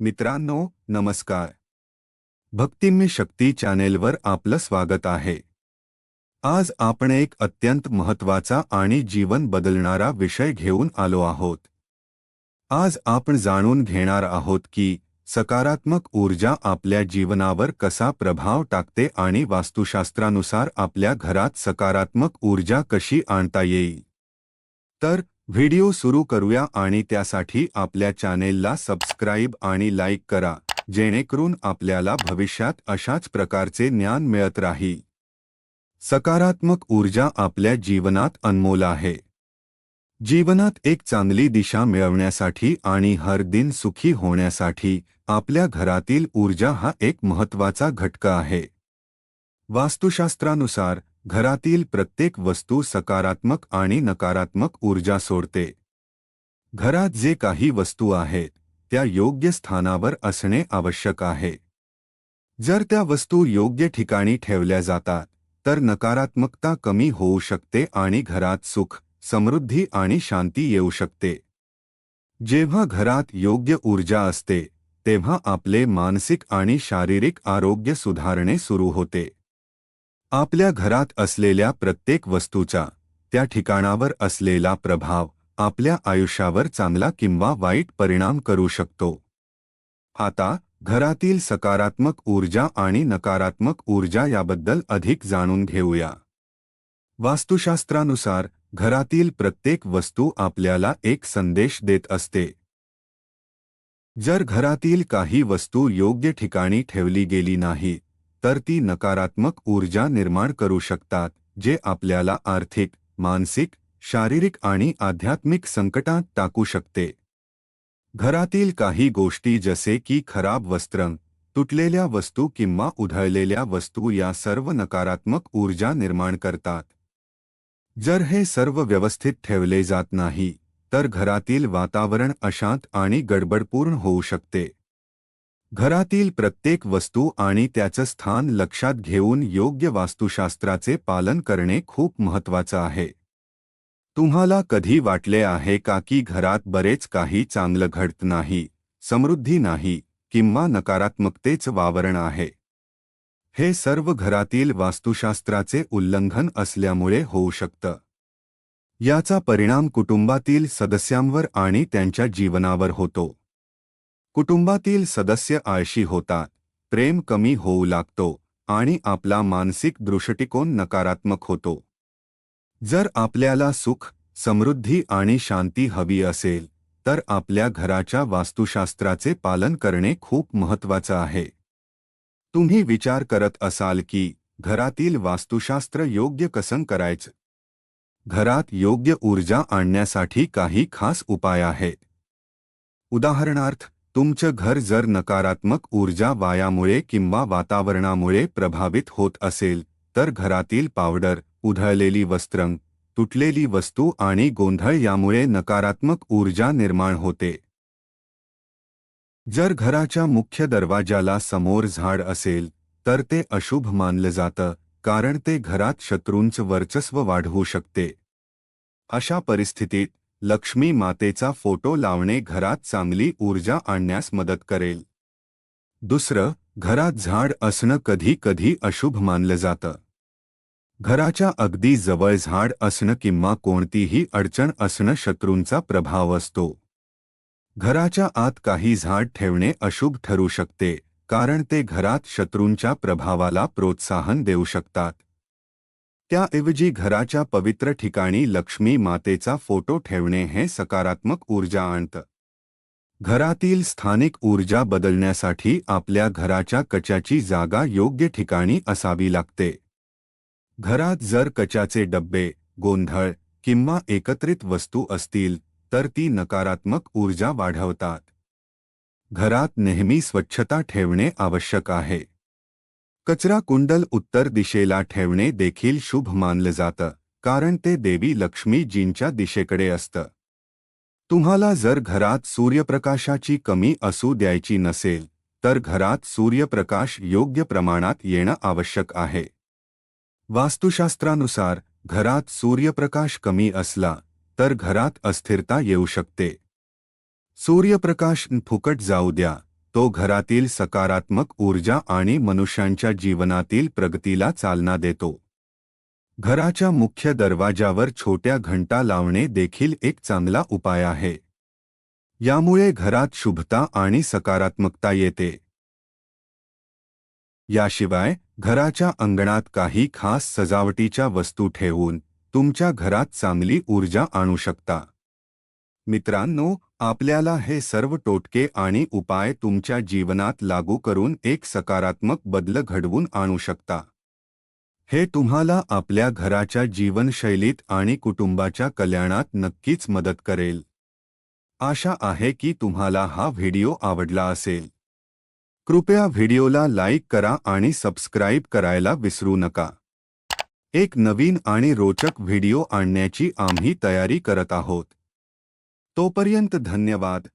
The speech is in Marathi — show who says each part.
Speaker 1: मित्रांनो नमस्कार. भक्तिम्य शक्ती चॅनेलवर आपलं स्वागत आहे. आज आपण एक अत्यंत महत्त्वाचा आणि जीवन बदलणारा विषय घेऊन आलो आहोत. आज आपण जाणून घेणार आहोत की सकारात्मक ऊर्जा आपल्या जीवनावर कसा प्रभाव टाकते आणि वास्तुशास्त्रानुसार आपल्या घरात सकारात्मक ऊर्जा कशी आणता येईल. तर व्हिडिओ सुरू करूया आणि त्यासाठी आपल्या चॅनेलला सबस्क्राईब आणि लाईक करा जेणेकरून आपल्याला भविष्यात अशाच प्रकारचे ज्ञान मिळत राही. सकारात्मक ऊर्जा आपल्या जीवनात अनमोल आहे. जीवनात एक चांगली दिशा मिळवण्यासाठी आणि हर दिन सुखी होण्यासाठी आपल्या घरातील ऊर्जा हा एक महत्त्वाचा घटक आहे. वास्तुशास्त्रानुसार घरातील प्रत्येक वस्तू सकारात्मक आणि नकारात्मक ऊर्जा सोडते. घरात जे काही वस्तू आहेत त्या योग्य स्थानावर असणे आवश्यक आहे. जर त्या वस्तू योग्य ठिकाणी ठेवल्या जातात तर नकारात्मकता कमी होऊ शकते आणि घरात सुख समृद्धी आणि शांती येऊ शकते. जेव्हा घरात योग्य ऊर्जा असते तेव्हा आपले मानसिक आणि शारीरिक आरोग्य सुधारणे सुरू होते. आपल्या घरात असलेल्या प्रत्येक वस्तूचा त्या ठिकाणावर असलेला प्रभाव आपल्या आयुष्यावर चांगला किंवा वाईट परिणाम करू शकतो. आता घरातील सकारात्मक ऊर्जा आणि नकारात्मक ऊर्जा याबद्दल अधिक जाणून घेऊया. वास्तुशास्त्रानुसार घरातील प्रत्येक वस्तू आपल्याला एक संदेश देत असते. जर घरातील काही वस्तू योग्य ठिकाणी ठेवली गेली नाही तर ती नकारात्मक ऊर्जा निर्माण करू शकतात जे आपल्याला आर्थिक मानसिक शारीरिक आणि आध्यात्मिक संकटात टाकू शकते. घरातील काही गोष्टी जसे की खराब वस्त्र तुटलेल्या वस्तू किंवा उधळलेल्या वस्तू या सर्व नकारात्मक ऊर्जा निर्माण करतात. जर हे सर्व व्यवस्थित ठेवले जात नाही तर घरातील वातावरण अशांत आणि गडबडपूर्ण होऊ शकते. घरातील प्रत्येक वस्तू आणि त्याचं स्थान लक्षात घेऊन योग्य वास्तुशास्त्राचे पालन करणे खूप महत्वाचं आहे. तुम्हाला कधी वाटले आहे का की घरात बरेच काही चांगलं घडत नाही समृद्धी नाही किंवा नकारात्मकतेच वावरण आहे? हे सर्व घरातील वास्तुशास्त्राचे उल्लंघन असल्यामुळे होऊ शकतं. याचा परिणाम कुटुंबातील सदस्यांवर आणि त्यांच्या जीवनावर होतो. कुटुंबातील सदस्य आळशी होतात प्रेम कमी होऊ लागतो आणि आपला मानसिक दृष्टिकोन नकारात्मक होतो. जर आपल्याला सुख समृद्धी आणि शांती हवी असेल तर आपल्या घराच्या वास्तुशास्त्राचे पालन करणे खूप महत्वाचं आहे. तुम्ही विचार करत असाल की घरातील वास्तुशास्त्र योग्य कसं करायचं? घरात योग्य ऊर्जा आणण्यासाठी काही खास उपाय आहेत उदाहरणार्थ तुमचं घर जर नकारात्मक ऊर्जा वायामुळे किंवा वातावरणामुळे प्रभावित होत असेल तर घरातील पावडर उधळलेली वस्त्रंग तुटलेली वस्तू आणि गोंधळ यामुळे नकारात्मक ऊर्जा निर्माण होते. जर घराच्या मुख्य दरवाजाला समोर झाड असेल तर ते अशुभ मानलं जातं कारण ते घरात शत्रूंचं वर्चस्व वाढवू शकते. अशा परिस्थितीत लक्ष्मी मातेचा फोटो लावणे घरात चांगली ऊर्जा आणण्यास मदत करेल. दुसरं घरात झाड असणं कधी कधी अशुभ मानलं जातं. घराच्या अगदी जवळ झाड असणं किंवा कोणतीही अडचण असणं शत्रूंचा प्रभाव असतो. घराच्या आत काही झाड ठेवणे अशुभ ठरू शकते कारण ते घरात शत्रूंच्या प्रभावाला प्रोत्साहन देऊ शकतात. त्याऐवजी घराच्या पवित्र ठिकाणी लक्ष्मी मातेचा फोटो ठेवणे हे सकारात्मक ऊर्जा आणतं. घरातील स्थानिक ऊर्जा बदलण्यासाठी आपल्या घराच्या कच्याची जागा योग्य ठिकाणी असावी लागते. घरात जर कचाचे डब्बे गोंधळ किंवा एकत्रित वस्तू असतील तर ती नकारात्मक ऊर्जा वाढवतात. घरात नेहमी स्वच्छता ठेवणे आवश्यक आहे. कचरा कुंडल उत्तर दिशेला ठेवणे देखील शुभ मानलं जातं कारण ते देवी लक्ष्मीजींच्या दिशेकडे असतं. तुम्हाला जर घरात सूर्यप्रकाशाची कमी असू द्यायची नसेल तर घरात सूर्यप्रकाश योग्य प्रमाणात येणं आवश्यक आहे. वास्तुशास्त्रानुसार घरात सूर्यप्रकाश कमी असला तर घरात अस्थिरता येऊ शकते. सूर्यप्रकाश फुकट जाऊ द्या तो घरातील सकारात्मक ऊर्जा आणि मनुष्यांच्या जीवनातील प्रगतीला चालना देतो. घराच्या मुख्य दरवाजावर छोट्या घंटा लावणे देखील एक चांगला उपाय आहे. यामुळे घरात शुभता आणि सकारात्मकता येते. याशिवाय घराच्या अंगणात काही खास सजावटीच्या वस्तू ठेवून तुमच्या घरात चांगली ऊर्जा आणू शकता. मित्रांनो आपल्याला हे सर्व टोटके आणि उपाय तुमच्या जीवनात लागू करून एक सकारात्मक बदल घडवून आणू शकता. हे तुम्हाला आपल्या घराच्या जीवनशैलीत आणि कुटुंबाच्या कल्याणात नक्कीच मदत करेल. आशा आहे की तुम्हाला हा व्हिडिओ आवडला असेल. कृपया व्हिडिओला लाईक करा आणि सबस्क्राईब करायला विसरू नका. एक नवीन आणि रोचक व्हिडिओ आणण्याची आम्ही तयारी करत आहोत. तोपर्यंत धन्यवाद.